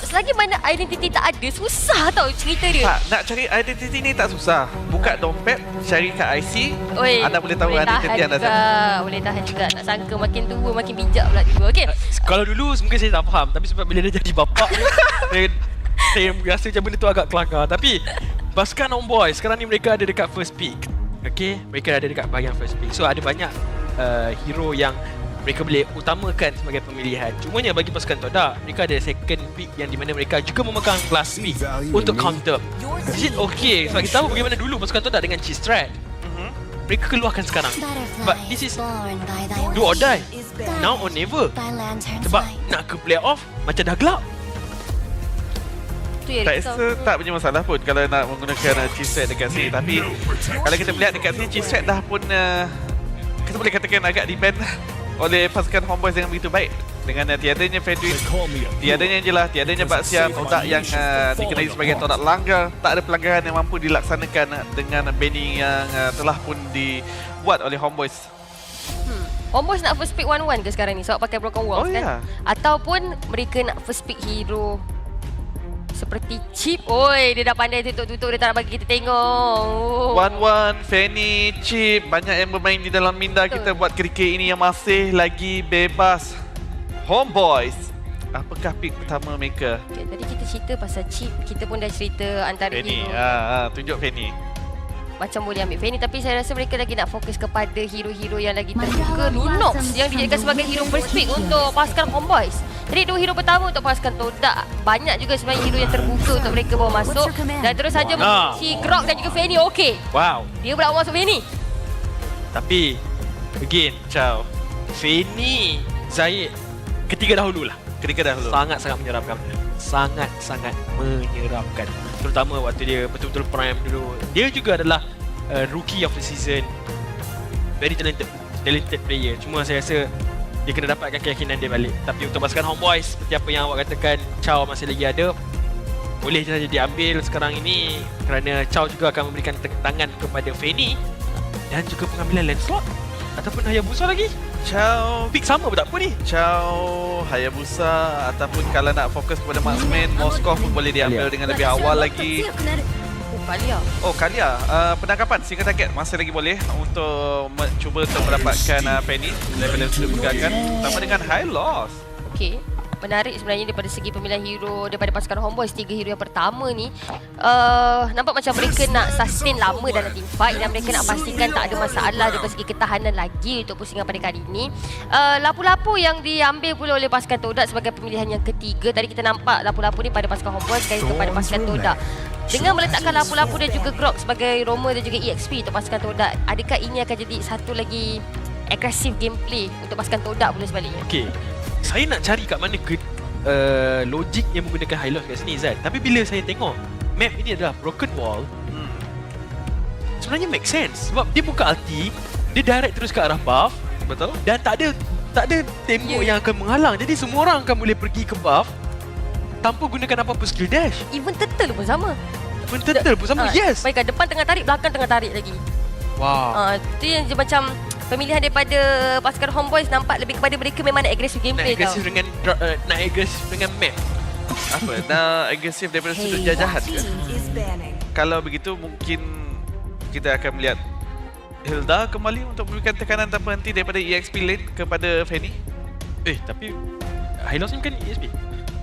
Sebab selagi mana identiti tak ada, susah tau cerita dia. Tak, nak cari identiti ni tak susah. Buka dompet, cari kat IC, Oi, anda boleh tahu boleh identiti tahan anda. juga. Boleh tahan juga. Tak sangka makin tua, makin bijak pula tiba. Okey. Kalau dulu mungkin saya tak faham Tapi sebab bila dia jadi bapak saya, saya rasa macam benda tu agak kelakar Tapi Pasukan Homeboy sekarang ni mereka ada dekat first pick Okay Mereka ada dekat bahagian first pick So ada banyak uh, hero yang mereka boleh utamakan sebagai pemilihan. Cumanya bagi pasukan Todak Mereka ada second pick yang di mana mereka juga memegang last pick Untuk counter. Is it okay? Sebab kita tahu bagaimana dulu pasukan Todak dengan cheese strat Mhm. Mereka keluarkan sekarang. But this is do or die. Now or never. Sebab nak ke playoff Macam dah gelap. Tu yang Tak rasa tak punya masalah pun kalau nak menggunakan uh, cheese set dekat sini. Tapi kalau kita melihat dekat sini cheese set dah pun uh, Kita boleh katakan agak di-ban oleh pasukan Homeboys dengan begitu baik Dengan uh, tiadanya Fedwin Tiadanya Jelah, tiadanya Baksian Todak yang uh, dikenali sebagai Todak langgar Tak ada pelanggaran yang mampu dilaksanakan uh, dengan Benny yang uh, telah pun dibuat oleh Homeboys Hmm. Homeboys nak first pick 1-1 ke sekarang ni sebab pakai broken walls Oh, kan? ya. Ataupun mereka nak first pick hero seperti Chip. Oi, dia dah pandai tutup-tutup dia tak nak bagi kita tengok. Oh. One One, Fanny, Chip Banyak yang bermain di dalam minda Betul. kita buat kerikil ini yang masih lagi bebas Homeboys Apakah pick pertama mereka? Okay, tadi kita cerita pasal Chip, kita pun dah cerita antara Fanny, hero. ah, ah, tunjuk Fanny macam boleh ambil Fanny tapi saya rasa mereka lagi nak fokus kepada hero-hero yang lagi terbuka Lunox yang dijadikan sebagai hero first pick untuk pasukan Homeboys jadi dua hero pertama untuk pasukan Todak banyak juga sebenarnya hero yang terbuka untuk mereka bawa masuk. dan terus saja Ah. si Grok dan juga Fanny okey. Wow. Dia pula masuk Fanny Tapi Again Ciao. Fanny Zaid Ketiga dahulu lah. Ketika dahulu. Sangat-sangat menyeramkan. Sangat-sangat menyeramkan. Terutama waktu dia betul-betul prime dulu. Dia juga adalah uh, Rookie of the season. Very talented Talented player. Cuma saya rasa Dia kena dapatkan keyakinan dia balik Tapi untuk pasukan Homeboys Seperti apa yang awak katakan Chow masih lagi ada boleh saja diambil sekarang ini kerana Chow juga akan memberikan tangan kepada Fanny dan juga pengambilan Lancelot ataupun Hayabusa lagi. Ciao Pick sama pun tak apa ni. Ciao Hayabusa Ataupun kalau nak fokus kepada marksman Moskov pun boleh diambil dengan lebih awal lagi Kalia. Oh Kalia, uh, penangkapan single target masih lagi boleh untuk cuba untuk mendapatkan uh, Penny. Yang sudah pegangan Pertama dengan high loss. Okey menarik sebenarnya daripada segi pemilihan hero daripada pasukan Homeboys tiga hero yang pertama ni. Uh, nampak macam mereka nak sustain lama dalam team fight dan mereka nak pastikan tak ada masalah daripada segi ketahanan lagi untuk pusingan pada kali ini. Uh, lapu-lapu yang diambil pula oleh pasukan Todak sebagai pemilihan yang ketiga. Tadi kita nampak lapu-lapu ni pada pasukan Homeboys sekali kepada pasukan Todak. Dengan meletakkan lapu-lapu dan juga Grok sebagai Roma dan juga EXP untuk pasukan Todak adakah ini akan jadi satu lagi agresif gameplay untuk pasukan Todak pula sebaliknya? Okey. Saya nak cari kat mana ke uh, logik yang menggunakan high loss kat sini Zat. Tapi bila saya tengok map ini adalah broken wall, hmm. sebenarnya make sense sebab dia buka ulti, dia direct terus ke arah buff Betul? dan tak ada tak ada tembok Ya. yang akan menghalang. Jadi semua orang akan boleh pergi ke buff tanpa gunakan apa-apa skill dash. even turtle pun sama Pun turtle pun sama. Ah, yes. Baikkan depan tengah tarik, belakang tengah tarik lagi. Wow. Ah, tu yang je macam pemilihan daripada pasukan Homeboys nampak lebih kepada mereka memang nak agresif nak gameplay agresif tau. dengan dra- uh, nak agresif dengan map. Apa? Nak agresif daripada sudut jajahan ke? Kalau begitu mungkin kita akan melihat Hilda kembali untuk memberikan tekanan tanpa henti daripada EXP lane kepada Fanny Eh, tapi loss ni bukan ESP.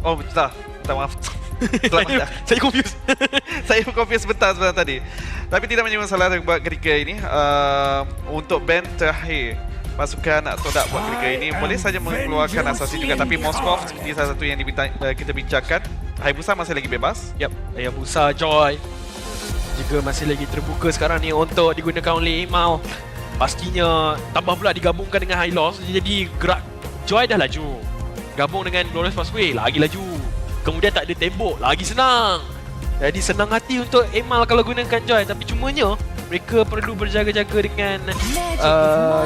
Oh betul Minta maaf Selamat saya, dah. saya confuse sebentar sebentar tadi. Tapi tidak menjadi masalah buat ketika ini. Uh, Untuk band terakhir Pasukan Todak buat ketika ini Boleh saja mengeluarkan asasi juga. Tapi Moskov seperti salah satu yang dibita- uh, kita bincangkan Hayabusa masih lagi bebas? Yap, Hayabusa Joy. Juga masih lagi terbuka sekarang ni untuk digunakan oleh Imau. Pastinya tambah pula digabungkan dengan High Loss. Jadi gerak Joy dah laju. Gabung dengan Glorious Pathway lagi laju. Kemudian tak ada tembok lagi senang. Jadi senang hati untuk Emal kalau gunakan Joy tapi cumanya mereka perlu berjaga-jaga dengan uh,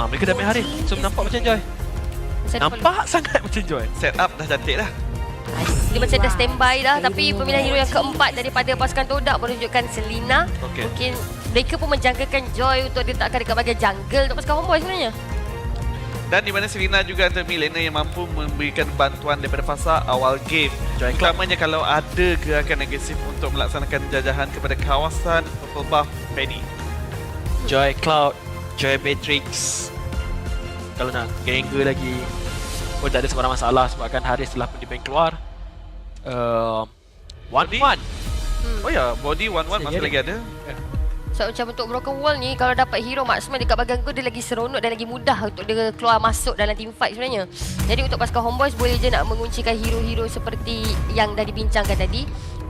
ah, mereka dah main hari. So nampak macam Joy. Nampak sangat macam Joy. Set up dah cantik dah Dia macam dah standby dah tapi pemilihan hero yang keempat daripada pasukan Todak menunjukkan Selina. Okey. Mungkin mereka pun menjangkakan Joy untuk diletakkan dekat bahagian jungle untuk pasukan Homeboys sebenarnya. Dan di mana Selina juga antara laner yang mampu memberikan bantuan daripada fasa awal game. Joy Utamanya kalau ada gerakan agresif untuk melaksanakan jajahan kepada kawasan purple buff Penny. Joy Cloud, Joy Matrix. Kalau nak ganger lagi pun tak ada sebarang masalah sebabkan Haris telah pun di bank keluar. Uh, one Body? one. Oh ya, body 1-1 Masih lagi ada. So macam untuk Broken Wall ni Kalau dapat hero marksman dekat bahagian goal Dia lagi seronok dan lagi mudah Untuk dia keluar masuk dalam team fight sebenarnya. Jadi untuk pasukan Homeboys Boleh je nak menguncikan hero-hero Seperti yang dah dibincangkan tadi.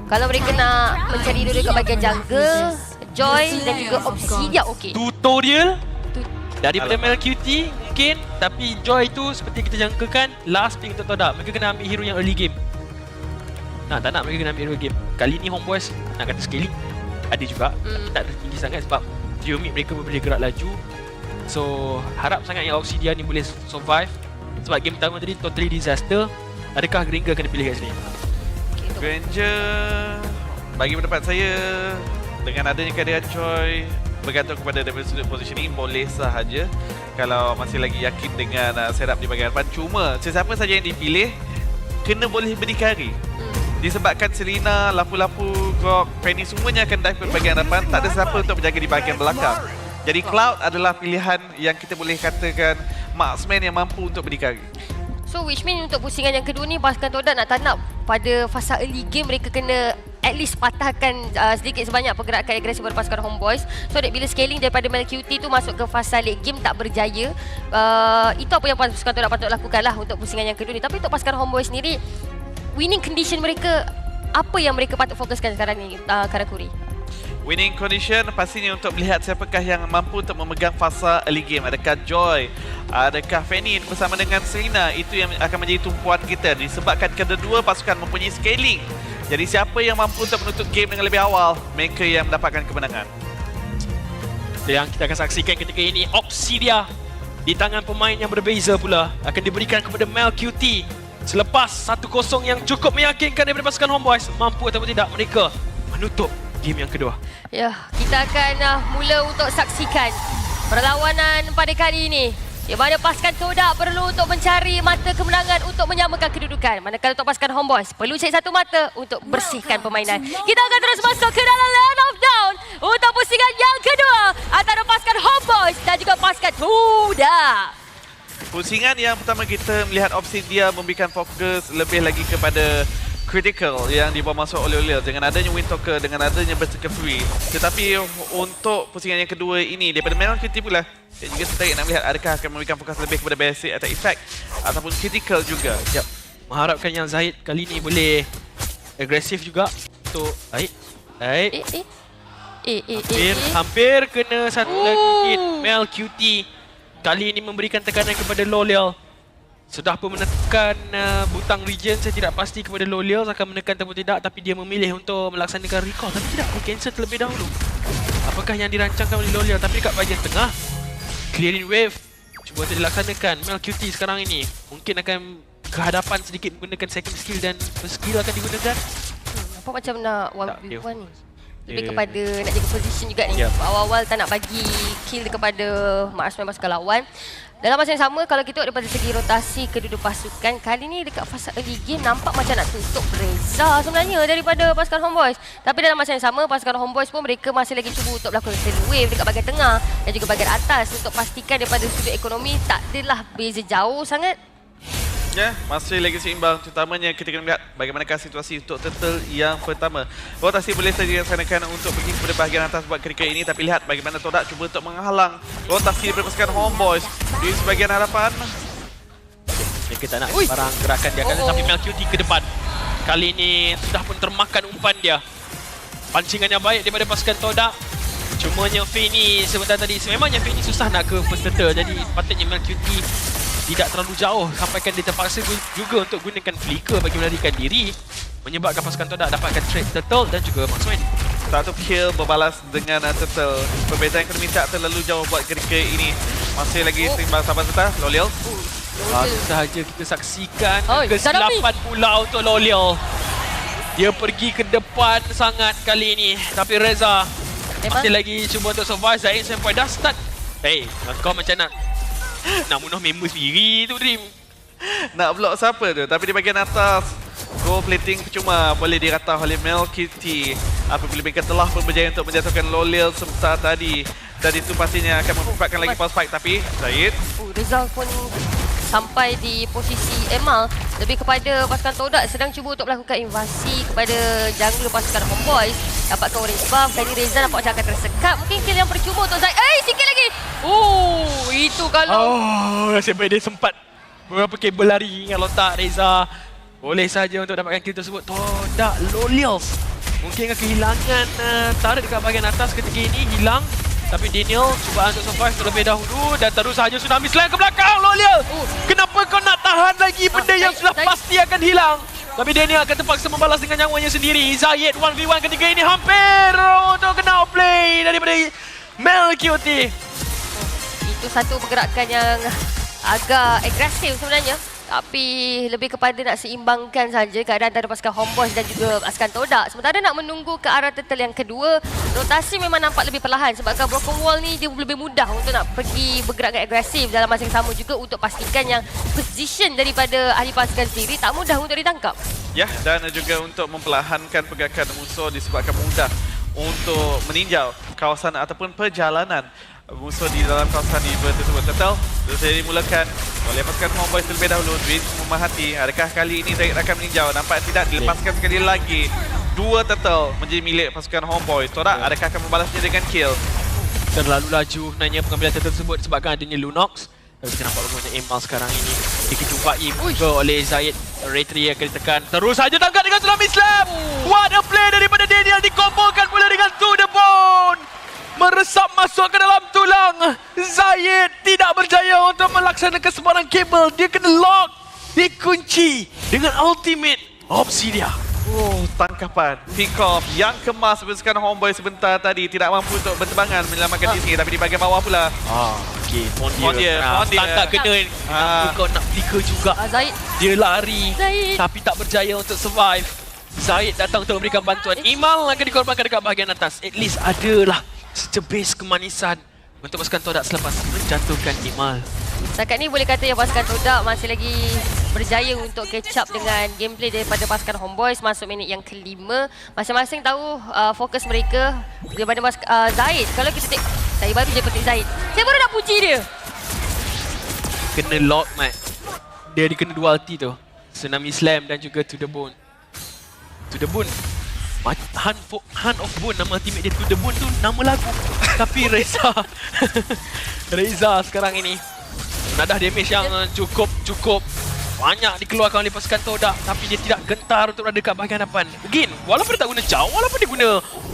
Kalau mereka nak mencari hero dekat bahagian jungle Joy dan juga Obsidian okey. Tutorial Tu- daripada Alamak. Mel QT mungkin. Tapi Joy tu seperti kita jangkakan last pick untuk tak mereka kena ambil hero yang early game. Nak tak nak mereka kena ambil early game. Kali ni Homeboys nak kata scaling ada juga. Hmm. tak tinggi sangat sebab mid mereka boleh gerak laju. So harap sangat yang Obsidian ni boleh survive. Sebab game pertama tadi totally disaster. Adakah Granger kena pilih kat sini? Granger bagi pendapat saya dengan adanya kehadiran Choi bergantung kepada daripada sudut positioning boleh sahaja. Kalau masih lagi yakin dengan uh, setup di bahagian depan. Cuma sesiapa saja yang dipilih kena boleh berdikari. Disebabkan Selina, Lapu-Lapu, Grok, Penny semuanya akan dive ke bahagian depan tak ada siapa untuk menjaga di bahagian belakang. Jadi Cloud adalah pilihan yang kita boleh katakan marksman yang mampu untuk berdikari. So which mean untuk pusingan yang kedua ni pasukan Todak nak tak nak pada fasa early game mereka kena at least patahkan uh, sedikit sebanyak pergerakan agresif daripada pasukan Homeboys. So that bila scaling daripada Mel QT tu masuk ke fasa late game tak berjaya. Uh, itu apa yang pasukan Todak patut lakukan lah untuk pusingan yang kedua ni. Tapi untuk pasukan Homeboys sendiri winning condition mereka apa yang mereka patut fokuskan sekarang ni uh, Karakuri Winning condition pastinya untuk melihat siapakah yang mampu untuk memegang fasa early game. Adakah Joy, adakah Fanny bersama dengan Selina. Itu yang akan menjadi tumpuan kita disebabkan kedua-dua pasukan mempunyai scaling. Jadi siapa yang mampu untuk menutup game dengan lebih awal, mereka yang mendapatkan kemenangan. yang kita akan saksikan ketika ini Obsidia di tangan pemain yang berbeza pula akan diberikan kepada Mel QT selepas 1-0 yang cukup meyakinkan daripada pasukan Homeboys mampu ataupun tidak mereka menutup game yang kedua Ya, kita akan uh, mula untuk saksikan perlawanan pada kali ini. Di mana pasukan Todak perlu untuk mencari mata kemenangan untuk menyamakan kedudukan. Manakala untuk pasukan Homeboys perlu cari satu mata untuk bersihkan permainan. Kita akan terus masuk ke dalam Land of Down untuk pusingan yang kedua antara pasukan Homeboys dan juga pasukan Todak. Pusingan yang pertama kita melihat Obsidia memberikan fokus lebih lagi kepada critical yang dibawa masuk oleh Olil dengan adanya Wind Talker, dengan adanya Berserker Free. Tetapi untuk pusingan yang kedua ini daripada Melon Kitty pula dia juga tertarik nak melihat adakah akan memberikan fokus lebih kepada basic attack effect ataupun critical juga. Yep. Mengharapkan yang Zahid kali ini boleh agresif juga untuk Zahid. Zahid. Eh, eh. Eh, eh, eh, Hampir, eh. hampir kena satu lagi hit Mel QT. Kali ini memberikan tekanan kepada Lolial. Sudah pun menekan uh, butang region, saya tidak pasti kepada Lolial akan menekan ataupun tidak tapi dia memilih untuk melaksanakan recall tapi tidak dia cancel terlebih dahulu. Apakah yang dirancangkan oleh Lolial tapi dekat bahagian tengah clearing wave cuba untuk dilaksanakan Mel QT sekarang ini mungkin akan kehadapan sedikit menggunakan second skill dan first skill akan digunakan. Apa macam nak Tak, dia- 1v1 ni? Lebih dia- kepada nak jaga position juga ni. Ya. Awal-awal tak nak bagi kill kepada marksman pasukan lawan. Dalam masa yang sama, kalau kita tengok daripada segi rotasi kedua-dua pasukan, kali ni dekat fasa early game nampak macam nak tutup Reza sebenarnya daripada pasukan Homeboys. Tapi dalam masa yang sama, pasukan Homeboys pun mereka masih lagi cuba untuk melakukan send wave dekat bahagian tengah dan juga bahagian atas untuk pastikan daripada sudut ekonomi tak adalah beza jauh sangat. Ya, masih lagi seimbang terutamanya kita kena melihat bagaimanakah situasi untuk turtle yang pertama. Rotasi boleh saja dilaksanakan untuk pergi kepada bahagian atas buat ketika ini tapi lihat bagaimana Todak cuba untuk menghalang rotasi daripada pasukan Homeboys di sebahagian hadapan. Mereka tak nak Ui. barang gerakan dia akan Oh, Mel QT ke depan. Kali ini sudah pun termakan umpan dia. Pancingan yang baik daripada pasukan Todak. Cumanya Feni sebentar tadi memangnya Feni susah nak ke first turtle jadi patutnya Mel QT tidak terlalu jauh sampaikan dia terpaksa juga untuk gunakan flicker bagi melarikan diri menyebabkan pasukan Todak dapatkan trade turtle dan juga marksman. Satu kill berbalas dengan uh, turtle. Perbezaan ekonomi tak terlalu jauh buat ketika ini. Masih lagi Oh. seimbang sahabat serta. Loliel. Baru sahaja kita saksikan Oi, Sadami. kesilapan pula untuk Loliel. Dia pergi ke depan sangat kali ini. Tapi Reza Memang masih lagi cuba untuk survive. Zain sampai dah start. Hey, kau macam nak Nak bunuh member sendiri tu Dream. Nak block siapa tu? Tapi di bahagian atas. Gold plating percuma. Boleh diratah oleh Mel Kitty. Apabila mereka telah pun berjaya untuk menjatuhkan Lolil sebentar tadi. Dan itu pastinya akan memanfaatkan lagi pulse fight. Tapi Zaid? Oh, Rizal pun sampai di posisi Emal lebih kepada pasukan Todak sedang cuba untuk melakukan invasi kepada jungle pasukan Homeboys dapatkan orange buff. Kali Reza nampak macam akan tersekat. Mungkin kill yang percuma untuk Zaid eh sikit lagi. Oh itu kalau Oh, nasib baik dia sempat beberapa kabel lari kalau tak Reza. Boleh saja untuk dapatkan kill tersebut. Todak Lolials. Mungkin akan kehilangan uh, tarik dekat bahagian atas ketika ini. Hilang. Tapi Daniel cuba untuk survive terlebih dahulu dan terus saja tsunami slam ke belakang Lolial. Oh. Kenapa kau nak tahan lagi benda Ah, yang sudah pasti akan hilang? Tapi Daniel akan terpaksa membalas dengan nyawanya sendiri. Zayed 1v1 ketika ini hampir untuk kena outplay daripada Mel QT. itu satu pergerakan yang agak agresif sebenarnya tapi lebih kepada nak seimbangkan saja keadaan antara pasukan Homeboys dan juga pasukan Todak. Sementara nak menunggu ke arah turtle yang kedua, rotasi memang nampak lebih perlahan sebabkan Broken Wall ni dia lebih mudah untuk nak pergi bergerak agresif dalam masa yang sama juga untuk pastikan yang position daripada ahli pasukan sendiri tak mudah untuk ditangkap. Ya, dan juga untuk memperlahankan pergerakan musuh disebabkan mudah untuk meninjau kawasan ataupun perjalanan musuh di dalam kawasan di tersebut. Total, sudah dimulakan oleh pasukan Homeboys terlebih dahulu. Dwin memahati, adakah kali ini Zaid akan meninjau? Nampak tidak, dilepaskan sekali lagi. Dua turtle menjadi milik pasukan Homeboys. Torak, adakah akan membalasnya dengan kill? terlalu laju sebenarnya pengambilan turtle tersebut sebabkan adanya Lunox. Dan kita nampak bagaimana Emal sekarang ini dijumpai juga oleh Zayed. Retri akan ditekan. Terus saja tangkap dengan Tsunami Slam. What a play daripada Daniel dikombokan pula dengan To The Bone. Meresap masuk ke dalam tulang. Zayed tidak berjaya untuk melaksanakan sebarang kabel. Dia kena lock. Dikunci dengan ultimate Obsidia. Oh, tangkapan. Pick off yang kemas pasukan Homeboy sebentar tadi. Tidak mampu untuk berterbangan menyelamatkan diri sendiri. Tapi di bahagian bawah pula. Ah, okey. Pon dia. Pon dia, Ah, pon dia. stun tak kena. Ah. Kau nak flicker juga? Ah, Zaid, Dia lari Zaid. tapi tak berjaya untuk survive. Zaid datang untuk memberikan bantuan. Imal akan dikorbankan dekat bahagian atas. At least adalah secebis kemanisan untuk pasukan Todak selepas menjatuhkan Imal. Setakat ni boleh kata yang pasukan Todak masih lagi berjaya untuk catch up dengan gameplay daripada pasukan Homeboys masuk minit yang kelima. Masing-masing tahu uh, fokus mereka daripada mas uh, Zaid. Kalau kita tengok, saya baru je petik Zaid. Saya baru nak puji dia. Kena lock, Mat. Dia dikena dua ulti tu. Tsunami Slam dan juga To The Bone. To The Bone. Han, Fo- Han of Bone nama ultimate dia To The Bone tu nama lagu. Tapi Reza. Reza sekarang ini. Nadah damage yang uh, cukup cukup banyak dikeluarkan oleh pasukan Todak tapi dia tidak gentar untuk berada dekat bahagian hadapan. Again, walaupun dia tak guna Chow, walaupun dia guna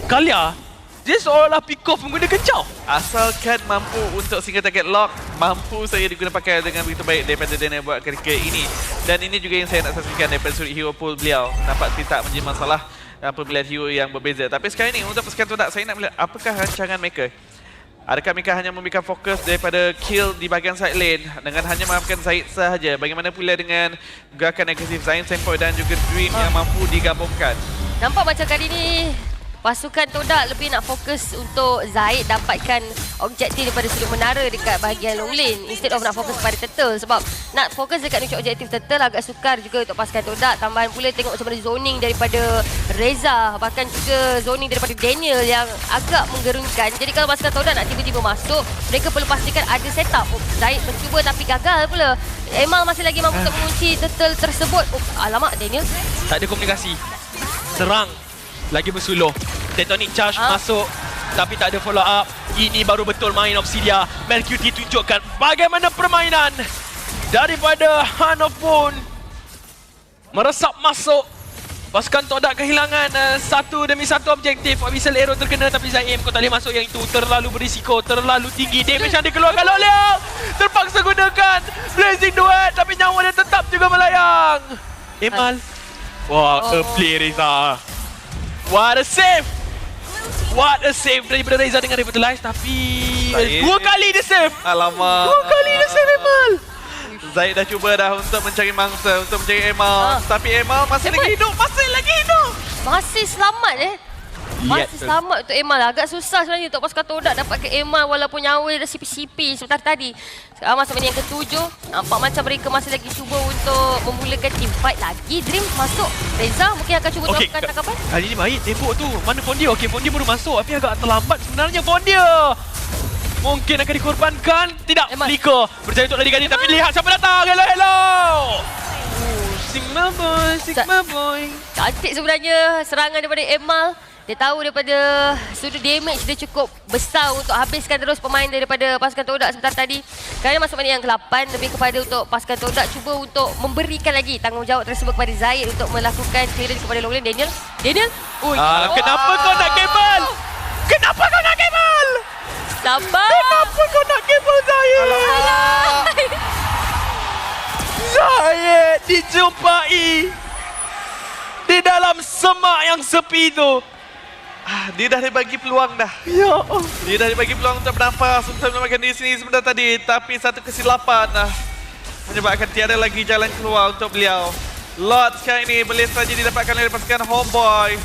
Kalia, dia seolah-olah pick off menggunakan Chow. Asalkan mampu untuk single target lock, mampu saya diguna pakai dengan begitu baik daripada Daniel buat ketika ini. Dan ini juga yang saya nak saksikan daripada sudut hero pool beliau. Nampak tidak menjadi masalah uh, pemilihan hero yang berbeza. Tapi sekarang ini untuk pasukan Todak, saya nak melihat apakah rancangan mereka. Adakah mereka hanya memberikan fokus daripada kill di bahagian side lane dengan hanya maafkan Zaid sahaja? Bagaimana pula dengan gerakan agresif Zain Sempoy dan juga Dream yang mampu digabungkan? Nampak macam kali ni pasukan Todak lebih nak fokus untuk Zaid dapatkan objektif daripada sudut menara dekat bahagian long lane instead of nak fokus pada turtle. Sebab nak fokus dekat nucuk objektif turtle agak sukar juga untuk pasukan Todak. Tambahan pula tengok macam mana zoning daripada Reza bahkan juga zoning daripada Daniel yang agak menggerunkan. Jadi kalau pasukan Todak nak tiba-tiba masuk mereka perlu pastikan ada setup. Oh, Zaid mencuba tapi gagal pula. Emal masih lagi mampu untuk mengunci turtle tersebut. Oh, alamak Daniel. Tak ada komunikasi. Serang. Lagi bersuluh. Tectonic charge Ah. masuk. Tapi tak ada follow up. Ini baru betul main Obsidia. Mercury tunjukkan bagaimana permainan daripada Han Bone. Meresap masuk. Pasukan Todak kehilangan uh, satu demi satu objektif. Abyssal Arrow terkena tapi Zaim kau tak boleh masuk yang itu. Terlalu berisiko, terlalu tinggi. Damage yang dikeluarkan Loliang. Terpaksa gunakan Blazing Duet tapi nyawa dia tetap juga melayang. Emal. Wah, Oh. a play Reza. What a save. What a save daripada Reza dengan Revitalize tapi Zaid. dua kali dia save. Alamak. Dua kali dia save Emal. Zaid dah cuba dah untuk mencari mangsa, untuk mencari Emal. Ah. Tapi Emal masih Cepat. lagi hidup, masih lagi hidup. masih selamat eh Masih selamat untuk Emal. Agak susah sebenarnya untuk pasukan Todak dapat ke Emal walaupun nyawa dia dah sipi-sipi sebentar tadi. Sekarang masuk minit yang ketujuh. Nampak macam mereka masih lagi cuba untuk memulakan team fight lagi. Dream masuk. Reza mungkin akan cuba okay, tangkapan. Kali ni baik tembok tu. Mana Fondia? Okey, Fondia baru masuk tapi agak terlambat sebenarnya Fondia. Mungkin akan dikorbankan. Tidak, Eman. Flicker. Berjaya untuk lari gadi tapi lihat siapa datang. Hello, hello. Oh, Sigma boy, Sigma boy. Cantik sebenarnya serangan daripada Emal. Dia tahu daripada sudut damage dia cukup besar untuk habiskan terus pemain daripada pasukan Todak sebentar tadi. Kerana masuk minit yang ke-8 lebih kepada untuk pasukan Todak cuba untuk memberikan lagi tanggungjawab tersebut kepada Zaid untuk melakukan clearance kepada low lane Daniel. Daniel? Ui. Ah, kenapa kau nak kabel? Kenapa kau nak kabel? Sabar. Kenapa kau nak kabel saya? Saya dijumpai di dalam semak yang sepi tu. Ah, dia dah dibagi peluang dah. Ya Allah. Dia dah dibagi peluang untuk bernafas untuk menyelamatkan diri sendiri sebentar tadi. Tapi satu kesilapan ah, menyebabkan tiada lagi jalan keluar untuk beliau. Lord sekarang ini boleh saja didapatkan oleh pasukan Homeboy.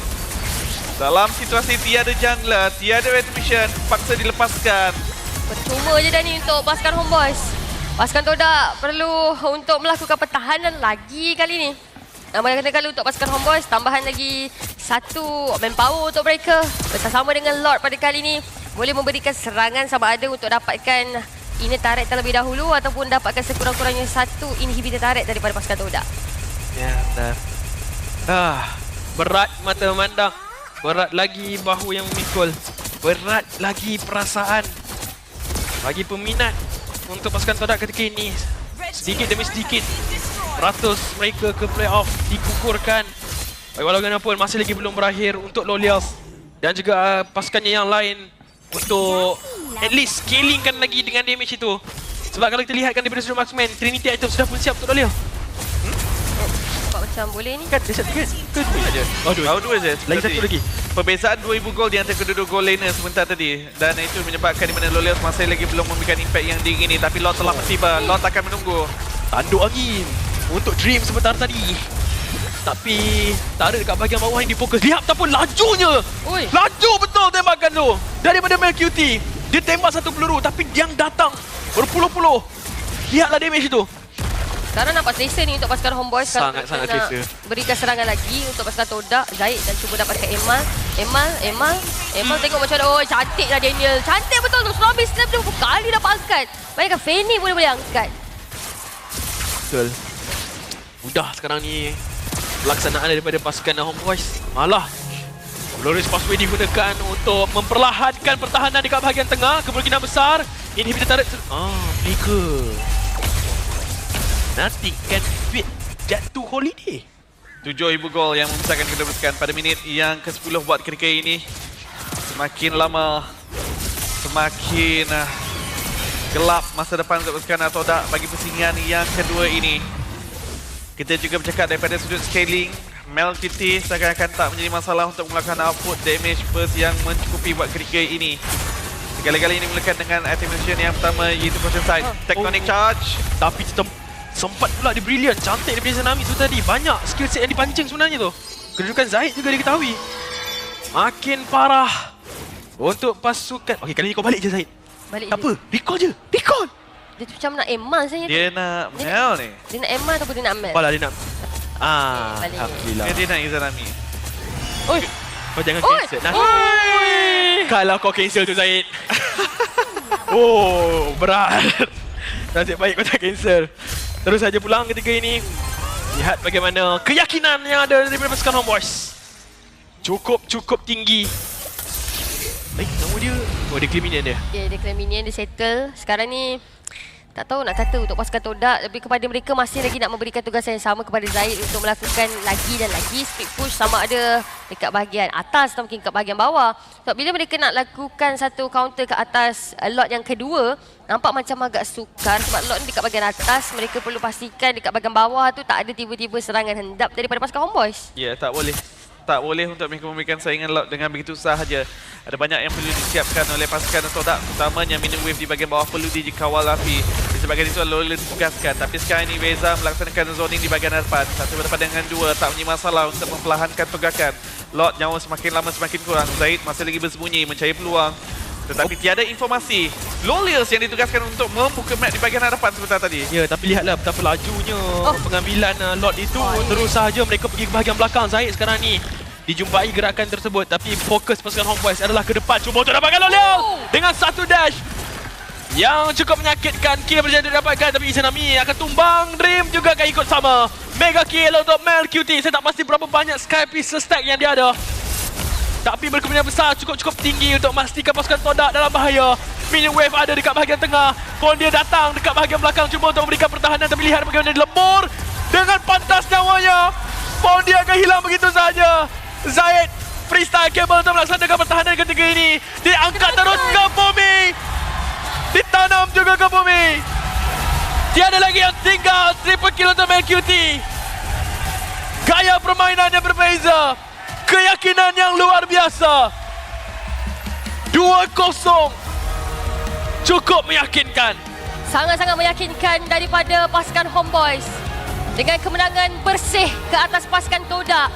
Dalam situasi tiada jungler, tiada retribution, paksa dilepaskan. Percuma je dah ni untuk pasukan Homeboys. Pasukan Todak perlu untuk melakukan pertahanan lagi kali ni. Nama kata kalau untuk pasukan Homeboys, tambahan lagi satu manpower untuk mereka. Bersama dengan Lord pada kali ni, boleh memberikan serangan sama ada untuk dapatkan inner turret terlebih dahulu ataupun dapatkan sekurang-kurangnya satu inhibitor turret daripada pasukan Todak. Ya benar. Ah, berat mata memandang. Berat lagi bahu yang memikul. Berat lagi perasaan. Bagi peminat untuk pasukan Todak ketika ini, sedikit demi sedikit ratus mereka ke playoff dikukurkan. Walau bagaimanapun masih lagi belum berakhir untuk Lolias dan juga uh, pasukannya yang lain untuk at least scalingkan lagi dengan damage itu. Sebab kalau kita lihatkan daripada sudut marksman, Trinity item sudah pun siap untuk Lolias. Nampak macam boleh ni. Kan dia kan? Ke dua je? Oh dua. Baru dua je. Lagi satu lagi. Perbezaan 2000 gol di antara kedua-dua gol laner sebentar tadi dan itu menyebabkan di mana Lolios masih lagi belum memberikan impact yang diingini tapi Lot telah tiba. Lot akan menunggu. Tanduk angin untuk Dream sebentar tadi. Tapi tak ada dekat bahagian bawah yang difokus. Lihat ataupun lajunya. Ui. Laju betul tembakan tu. Daripada Mel QT. Dia tembak satu peluru tapi yang datang berpuluh-puluh. Lihatlah damage itu. Sekarang nampak selesa ni untuk pasukan Homeboys. Kalau Sangat, selesa. Berikan serangan lagi untuk pasukan Todak. Zaid dan cuba dapatkan Emal. Emal, Emal. Emal tengok macam mana. Oh, cantik lah Daniel. Cantik betul tu. Zombie Slam dia berapa kali dapatkan. Bayangkan Fanny boleh boleh angkat. Betul. Mudah sekarang ni pelaksanaan daripada pasukan Homeboys. Malah Glorious Passway digunakan untuk memperlahankan pertahanan dekat bahagian tengah. Kemungkinan besar inhibitor turret. Ah, flicker. Nothing can beat Jatuh Holiday. 7000 gol yang membesarkan kedua pasukan pada minit yang ke-10 buat ketika ini. Semakin lama semakin uh, gelap masa depan untuk pasukan Atoda bagi persingan yang kedua ini. Kita juga bercakap daripada sudut scaling Mel QT seakan-akan tak menjadi masalah untuk melakukan output damage burst yang mencukupi buat ketika ini. Segala-gala ini mulakan dengan activation yang pertama iaitu Potion Side. Tectonic Oh. Charge. Tapi tetap sempat pula di brilliant. Cantik daripada Tsunami tu tadi. Banyak skill set yang dipancing sebenarnya tu. Kedudukan Zaid juga diketahui. Makin parah. Untuk pasukan... Okey, kali ni kau balik je Zaid. Balik Tak apa, recall je. Recall. Dia tu macam nak Emal saja. Dia nak Mel ni. Dia nak Emal ataupun dia nak Mel? Apalah dia nak... Ah, balik. Alhamdulillah. Dia, dia nak Izanami. Oi. Kau jangan Oi. cancel. Nah. Oi. Kalau kau cancel tu Zaid. oh, berat. Nasib baik kau tak cancel. Terus saja pulang ketika ini. Lihat bagaimana keyakinan yang ada daripada pasukan Homeboys. Cukup cukup tinggi. Eh, nama dia. Oh, dia claim minion dia. Okay, dia claim minion, dia settle. Sekarang ni tak tahu nak kata untuk pasukan Todak tapi kepada mereka masih lagi nak memberikan tugas yang sama kepada Zaid untuk melakukan lagi dan lagi speed push sama ada dekat bahagian atas atau mungkin dekat bahagian bawah. Sebab bila mereka nak lakukan satu counter ke atas uh, lot yang kedua, nampak macam agak sukar sebab lot ni dekat bahagian atas, mereka perlu pastikan dekat bahagian bawah tu tak ada tiba-tiba serangan hendap daripada pasukan Homeboys. Ya, tak boleh. Tak boleh untuk memberikan saingan laut dengan begitu sahaja. Ada banyak yang perlu disiapkan oleh pasukan Todak. Utamanya minute wave di bahagian bawah perlu dikawal api. Disebabkan itu Lola ditugaskan. Tapi sekarang ini Reza melaksanakan zoning di bahagian depan. Satu berdepan dengan dua tak punya masalah untuk memperlahankan tugakan. Lord nyawa semakin lama semakin kurang. Zaid masih lagi bersembunyi mencari peluang. Tetapi tiada informasi. Lolius yang ditugaskan untuk membuka map di bahagian hadapan sebentar tadi. Ya, tapi lihatlah betapa lajunya Oh. pengambilan uh, Lord itu. Oh, Terus sahaja mereka pergi ke bahagian belakang Zaid sekarang ni. Dijumpai gerakan tersebut tapi fokus pasukan Homeboys adalah ke depan. Cuba untuk dapatkan Lolius Oh. dengan satu dash yang cukup menyakitkan kill berjaya didapatkan tapi Izanami akan tumbang Dream juga akan ikut sama mega kill untuk Mel QT saya tak pasti berapa banyak Sky Pistol stack yang dia ada tapi berkemungkinan besar cukup-cukup tinggi untuk memastikan pasukan Todak dalam bahaya. Minion Wave ada dekat bahagian tengah. Kondia datang dekat bahagian belakang cuba untuk memberikan pertahanan tapi lihat bagaimana dia lembur dengan pantas nyawanya. Kondia akan hilang begitu saja Zaid freestyle cable untuk melaksanakan pertahanan ketiga ini. Diangkat terus ke bumi. Ditanam juga ke bumi. Tiada lagi yang tinggal triple kill untuk MQT gaya permainan yang berbeza keyakinan yang luar biasa 2-0 cukup meyakinkan Sangat-sangat meyakinkan daripada pasukan Homeboys. Dengan kemenangan bersih ke atas pasukan Todak.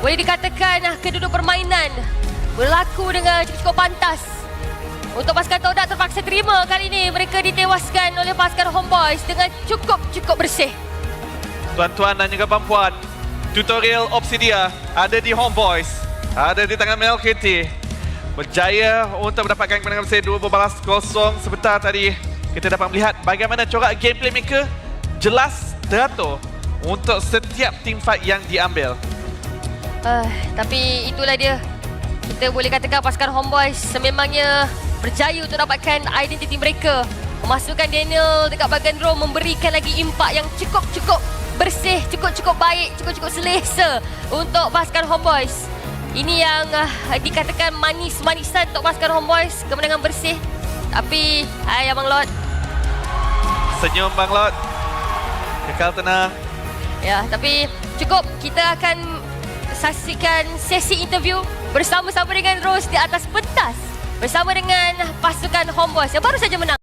Boleh dikatakan ah, keduduk permainan berlaku dengan cukup pantas. Untuk pasukan Todak terpaksa terima kali ini mereka ditewaskan oleh pasukan Homeboys dengan cukup-cukup bersih. Tuan-tuan dan juga puan-puan, tutorial Obsidia ada di Homeboys, ada di tangan Mel. Berjaya untuk mendapatkan kemenangan bersih 2 berbalas kosong sebentar tadi. Kita dapat melihat bagaimana corak gameplay mereka jelas teratur untuk setiap team fight yang diambil. Uh, tapi itulah dia. Kita boleh katakan pasukan Homeboys sememangnya berjaya untuk dapatkan identiti mereka. Memasukkan Daniel dekat bahagian row memberikan lagi impak yang cukup-cukup bersih, cukup-cukup baik, cukup-cukup selesa untuk pasukan Homeboys. Ini yang uh, dikatakan manis-manisan untuk pasukan Homeboys, kemenangan bersih. Tapi, hai Abang Lot. Senyum Bang Lot. Kekal tenang. Ya, tapi cukup kita akan saksikan sesi interview bersama-sama dengan Rose di atas pentas bersama dengan pasukan Homeboys yang baru saja menang.